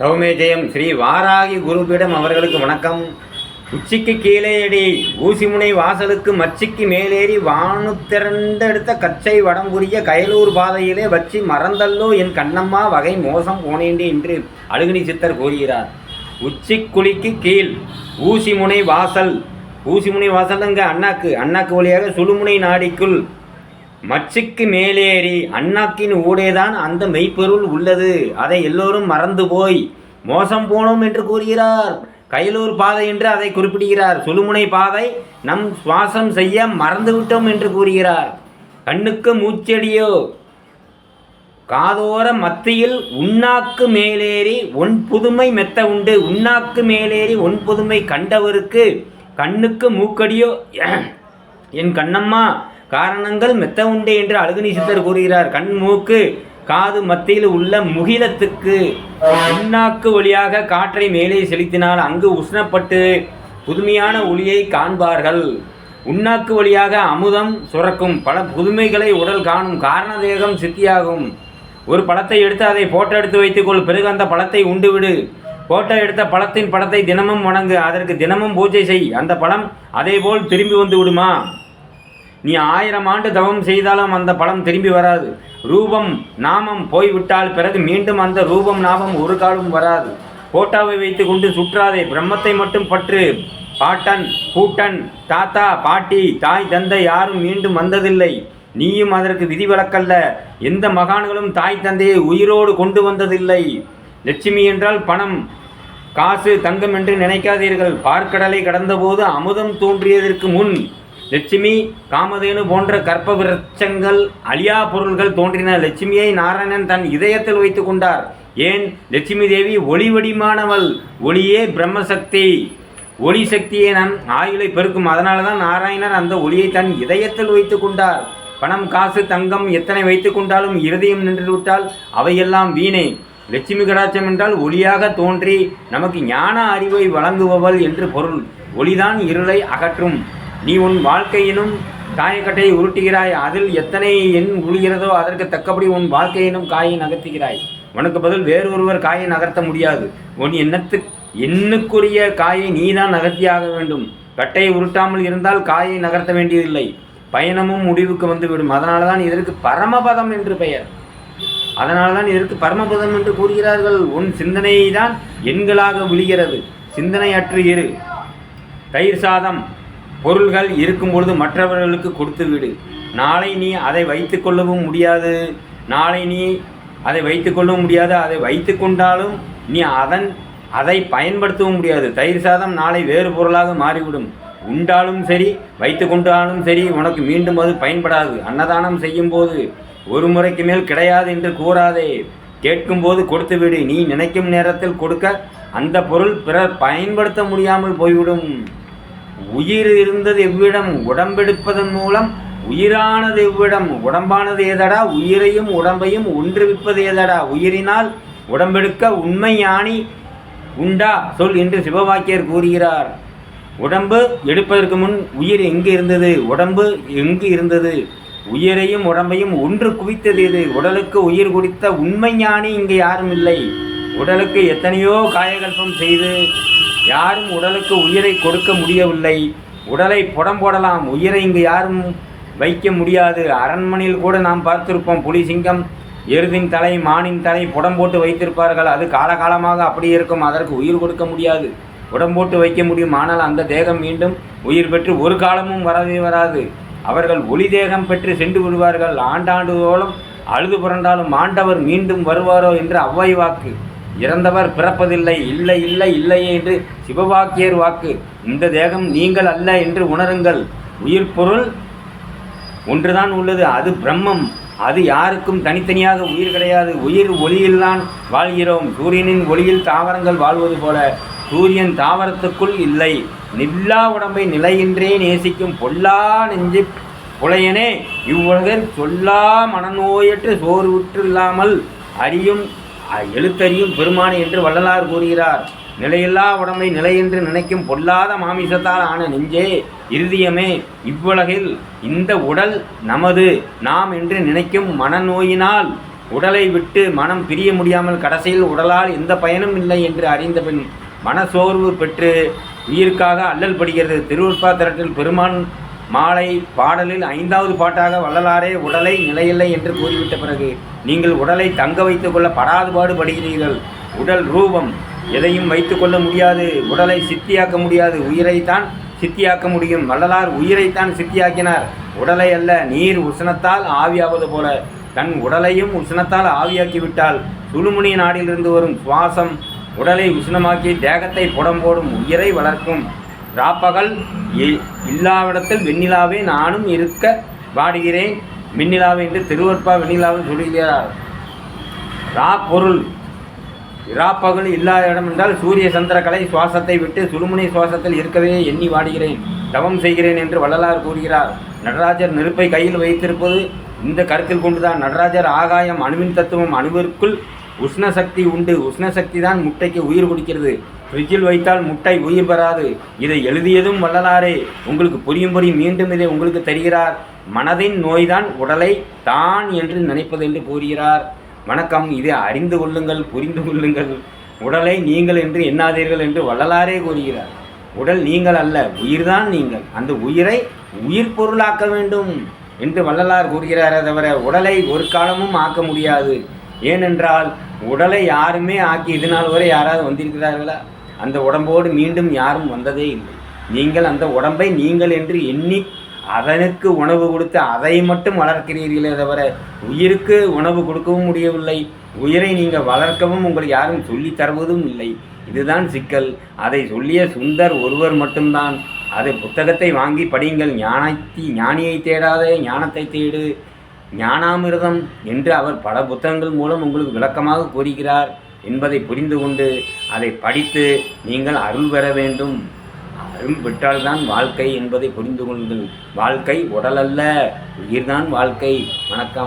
தவமே ஜெயம். ஸ்ரீ வாராகி குருபீடம் அவர்களுக்கு வணக்கம். உச்சிக்கு கீழேடி ஊசிமுனை வாசலுக்கு மச்சிக்கு மேலேறி வானு திரண்டெடுத்த கச்சை வடம்புரிய கயலூர் பாதையிலே வச்சு மறந்தல்லோ என் கண்ணம்மா வகை மோசம் போனேண்டி என்று அழுகினி சித்தர் கூறுகிறார். உச்சிக்குழிக்கு கீழ் ஊசிமுனை வாசல். ஊசிமுனை வாசல் அங்கே அண்ணாக்கு. அண்ணாக்கு வழியாக சுழுமுனை நாடிக்குள் மச்சுக்கு மேலேறி அண்ணாக்கின் ஊடேதான் அந்த மெய்ப்பொருள் உள்ளது. அதை எல்லோரும் மறந்து போய் மோசம் போனோம் என்று கூறுகிறார். கையலூர் பாதை என்று அதை குறிப்பிடுகிறார். சுழுமுனை பாதை நம் சுவாசம் செய்ய மறந்துவிட்டோம் என்று கூறுகிறார். கண்ணுக்கு மூச்செடியோ? காதோர மத்தியில் உண்ணாக்கு மேலேறி ஒன் புதுமை மெத்த உண்டு. உண்ணாக்கு மேலேறி ஒன் புதுமை கண்டவருக்கு கண்ணுக்கு மூக்கடியோ? என் கண்ணம்மா காரணங்கள் மெத்த உண்டே என்று அழகுனி சித்தர் கூறுகிறார். கண் மூக்கு காது மத்தியில் உள்ள முகிலத்துக்கு உண்ணாக்கு வழியாக காற்றை மேலே செலுத்தினால் அங்கு உஷ்ணப்பட்டு புதுமையான ஒளியை காண்பார்கள். உண்ணாக்கு வழியாக அமுதம் சுரக்கும். பல புதுமைகளை உடல் காணும் காரண தேகம் சித்தியாகும். ஒரு பழத்தை எடுத்து அதை போட்டோ எடுத்து வைத்துக்கொள். பிறகு அந்த பழத்தை உண்டுவிடு போட்டோ எடுத்த பழத்தின் படத்தை தினமும் வணங்கு. அதற்கு தினமும் பூஜை செய். அந்த பழம் அதேபோல் திரும்பி வந்து விடுமா? நீ ஆயிரம் ஆண்டு தவம் செய்தாலும் அந்த பலம் திரும்பி வராது. ரூபம் நாமம் போய்விட்டால் பிறகு மீண்டும் அந்த ரூபம் நாமம் ஒரு காலம் வராது. போட்டாவை வைத்து கொண்டு சுற்றாதே. பிரம்மத்தை மட்டும் பற்று. பாட்டன் பூட்டன் தாத்தா பாட்டி தாய் தந்தை யாரும் மீண்டும் வந்ததில்லை. நீயும் அதற்கு விதிவிலக்கல்ல. எந்த மகான்களும் தாய் தந்தையை உயிரோடு கொண்டு வந்ததில்லை. லட்சுமி என்றால் பணம் காசு தங்கம் என்று நினைக்காதீர்கள். பார்க்கடலை கடந்தபோது அமுதம் தோன்றியதற்கு முன் லட்சுமி காமதேனு போன்ற கற்ப விருட்சங்கள் அழியா பொருள்கள் தோன்றின லட்சுமியை நாராயணன் தன் இதயத்தில் வைத்து கொண்டார். ஏன்? லட்சுமி தேவி ஒளி வடிமானவள் ஒளியே பிரம்மசக்தி. ஒளி சக்தியை நான் ஆயுளை பெருக்கும். அதனால தான் நாராயணர் அந்த ஒளியை தன் இதயத்தில் வைத்து கொண்டார். பணம் காசு தங்கம் எத்தனை வைத்து கொண்டாலும் இருதயம் நின்றுவிட்டால் அவையெல்லாம் வீணே. லட்சுமி கடாட்சம் என்றால் ஒளியாக தோன்றி நமக்கு ஞான அறிவை வழங்குபவள் என்று பொருள். ஒளிதான் இருளை அகற்றும். நீ உன் வாழ்க்கையினும் காயக்கட்டையை உருட்டுகிறாய் அதில் எத்தனை எண் உழுகிறதோ அதற்கு தக்கபடி உன் வாழ்க்கையினும் காயை நகர்த்துகிறாய். உனக்கு பதில் வேறு ஒருவர் காயை நகர்த்த முடியாது. உன் எண்ணத்து எண்ணுக்குரிய காயை நீதான் நகர்த்தியாக வேண்டும். கட்டையை உருட்டாமல் இருந்தால் காயை நகர்த்த வேண்டியதில்லை. பயணமும் முடிவுக்கு வந்துவிடும். அதனால தான் இதற்கு பரமபதம் என்று பெயர். அதனால தான் இதற்கு பரமபதம் என்று கூறுகிறார்கள். உன் சிந்தனையை தான் எண்களாக விழுகிறது. சிந்தனையற்று இரு. தயிர் சாதம். பொருள்கள் இருக்கும் பொழுது மற்றவர்களுக்கு கொடுத்து விடு. நாளை நீ அதை வைத்து கொள்ளவும் முடியாது. நாளை நீ அதை வைத்து கொள்ளவும் முடியாது. அதை வைத்து கொண்டாலும் நீ அதன் அதை பயன்படுத்தவும் முடியாது. தயிர் சாதம் நாளை வேறு பொருளாக மாறிவிடும். உண்டாலும் சரி வைத்து கொண்டாலும் சரி உனக்கு மீண்டும் அது பயன்படாது. அன்னதானம் செய்யும்போது ஒரு முறைக்கு மேல் கிடையாது என்று கூறாதே. கேட்கும்போது கொடுத்து விடு. நீ நினைக்கும் நேரத்தில் கொடுக்க அந்த பொருள் பிறர் பயன்படுத்த முடியாமல் போய்விடும். உயிர் இருந்தது எவ்விடம்? உடம்பெடுப்பதன் மூலம் உயிரானது எவ்விடம்? உடம்பானது ஏதடா? உயிரையும் உடம்பையும் ஒன்றுவிப்பது ஏதடா? உயிரினால் உடம்பெடுக்க உண்மை ஞானி உண்டா? சொல் என்று சிவவாக்கியர் கூறுகிறார். உடம்பு எடுப்பதற்கு முன் உயிர் எங்கு இருந்தது? உடம்பு எங்கு இருந்தது? உயிரையும் உடம்பையும் ஒன்று குவித்தது இது உடலுக்கு உயிர் குடித்த உண்மை ஞானி இங்கு யாரும் இல்லை. உடலுக்கு எத்தனையோ காயகல்பம் செய்து யாரும் உடலுக்கு உயிரை கொடுக்க முடியவில்லை. உடலை புடம் போடலாம். உயிரை இங்கு யாரும் வைக்க முடியாது. அரண்மனையில் கூட நாம் பார்த்திருப்போம். புலி சிங்கம் எருதின் தலை மானின் தலை புடம் போட்டு வைத்திருப்பார்கள். அது காலகாலமாக அப்படி இருக்கும். அதற்கு உயிர் கொடுக்க முடியாது. புடம் போட்டு வைக்க முடியும். ஆனால் அந்த தேகம் மீண்டும் உயிர் பெற்று ஒரு காலமும் வரவே வராது. அவர்கள் ஒளி தேகம் பெற்று சென்று விடுவார்கள். ஆண்டாண்டுதோறும் அழுது புரண்டாலும் ஆண்டவர் மீண்டும் வருவாரோ என்று அவ்வை வாக்கு. இறந்தவர் பிறப்பதில்லை. இல்லை இல்லை இல்லையே என்று சிவவாக்கியர் வாக்கு. இந்த தேகம் நீங்கள் அல்ல என்று உணருங்கள். உயிர் பொருள் ஒன்றுதான் உள்ளது. அது பிரம்மம். அது யாருக்கும் தனித்தனியாக உயிர் கிடையாது. உயிர் ஒளியில்தான் வாழ்கிறோம். சூரியனின் ஒளியில் தாவரங்கள் வாழ்வது போல. சூரியன் தாவரத்துக்குள் இல்லை. நில்லா உடம்பை நிலையின்றே நேசிக்கும் பொல்லா நெஞ்சு புலையனே. இவ்வுலகில் சொல்லா மனநோயற்று சோர்வுற்று இல்லாமல் அறியும் எழுத்தறியும் பெருமானை என்று வள்ளலார் கூறுகிறார். நிலையில்லா உடம்பை நிலை என்று நினைக்கும் பொல்லாத மாமிசத்தால் ஆன நெஞ்சே இறுதியமே இவ்வுலகில் இந்த உடல் நமது. நாம் என்று நினைக்கும் மனநோயினால் உடலை விட்டு மனம் பிரிய முடியாமல் கடைசியில் உடலால் எந்த பயனும் இல்லை என்று அறிந்த பின் மனசோர்வு பெற்று உயிருக்காக அல்லல் படுகிறது. திருவுற்பா திரட்டில் பெருமான் மாலை பாடலில் ஐந்தாவது பாட்டாக வள்ளலாரே உடலை நிலையில்லை என்று கூறிவிட்ட பிறகு நீங்கள் உடலை தங்க வைத்துக் கொள்ள படாதுபாடு படுகிறீர்கள் உடல் ரூபம் எதையும் வைத்துக்கொள்ள முடியாது. உடலை சித்தியாக்க முடியாது. உயிரைத்தான் சித்தியாக்க முடியும். வள்ளலார் உயிரைத்தான் சித்தியாக்கினார். உடலை அல்ல நீர் உஷ்ணத்தால் ஆவியாவது போல. தன் உடலையும் உஷ்ணத்தால் ஆவியாக்கிவிட்டால் சுழுமுனி நாடிலிருந்து வரும் சுவாசம் உடலை உஷ்ணமாக்கி தேகத்தை புடம் போடும் உயிரை வளர்க்கும். ராப்பகல் இ- இல்லாவிடத்தில் வெண்ணிலாவே நானும் இருக்க வாடுகிறேன். மின்னிலாவே என்று திருவற்பா வெண்ணிலாவில் சொல்லுகிறார் ரா பொருள் இராப்பகல் இல்லாத இடம் என்றால் சூரிய சந்திரக்கலை சுவாசத்தை விட்டு சுழுமுனை சுவாசத்தில் இருக்கவே எண்ணி வாடுகிறேன். தவம் செய்கிறேன் என்று வள்ளலார் கூறுகிறார். நடராஜர் நெருப்பை கையில் வைத்திருப்பது இந்த கருத்தில் கொண்டுதான். நடராஜர் ஆகாயம் அணுவின் தத்துவம் அணுவிற்குள் உஷ்ண சக்தி உண்டு. உஷ்ண சக்தி தான் முட்டைக்கு உயிர் கொடுக்கிறது. ஃப்ரிட்ஜில் வைத்தால் முட்டை உயிர் பெறாது. இதை எழுதியதும் வள்ளலாரே உங்களுக்கு புரியும்படி மீண்டும் இதை உங்களுக்கு தருகிறார். மனதின் நோய்தான் உடலை தான் என்று நினைப்பது என்று கூறுகிறார். வணக்கம் இதை அறிந்து கொள்ளுங்கள் புரிந்து கொள்ளுங்கள். உடலை நீங்கள் என்று எண்ணாதீர்கள் என்று வள்ளலாரே கூறுகிறார். உடல் நீங்கள் அல்ல உயிர்தான் நீங்கள். அந்த உயிரை உயிர் பொருளாக்க வேண்டும் என்று வள்ளலார் கூறுகிறாரே தவிர உடலை ஒரு காலமும் ஆக்க முடியாது. ஏனென்றால் உடலை யாருமே ஆக்கி இது நாள் வரை யாராவது வந்திருக்கிறார்களா? அந்த உடம்போடு மீண்டும் யாரும் வந்ததே இல்லை. நீங்கள் அந்த உடம்பை நீங்கள் என்று எண்ணி அதனுக்கு உணவு கொடுத்து அதை மட்டும் வளர்க்கிறீர்களே தவிர உயிருக்கு உணவு கொடுக்கவும் முடியவில்லை. உயிரை நீங்கள் வளர்க்கவும் உங்களுக்கு யாரும் சொல்லித் தருவதும் இல்லை. இதுதான் சிக்கல். அதை சொல்லிய சுந்தர் ஒருவர் மட்டும்தான். அது புத்தகத்தை வாங்கி படியுங்கள். ஞானத்தி ஞானியை தேடாதே ஞானத்தை தேடு. ஞானாமிரதம் என்று அவர் பல புத்தகங்கள் மூலம் உங்களுக்கு விளக்கமாக கூறுகிறார். என்பதை புரிந்து கொண்டு அதை படித்து நீங்கள் அருள் பெற வேண்டும். அருள் பெற்றால்தான் வாழ்க்கை என்பதை புரிந்து கொள்ளுங்கள். வாழ்க்கை உடலல்ல உயிர்தான் வாழ்க்கை. வணக்கம்.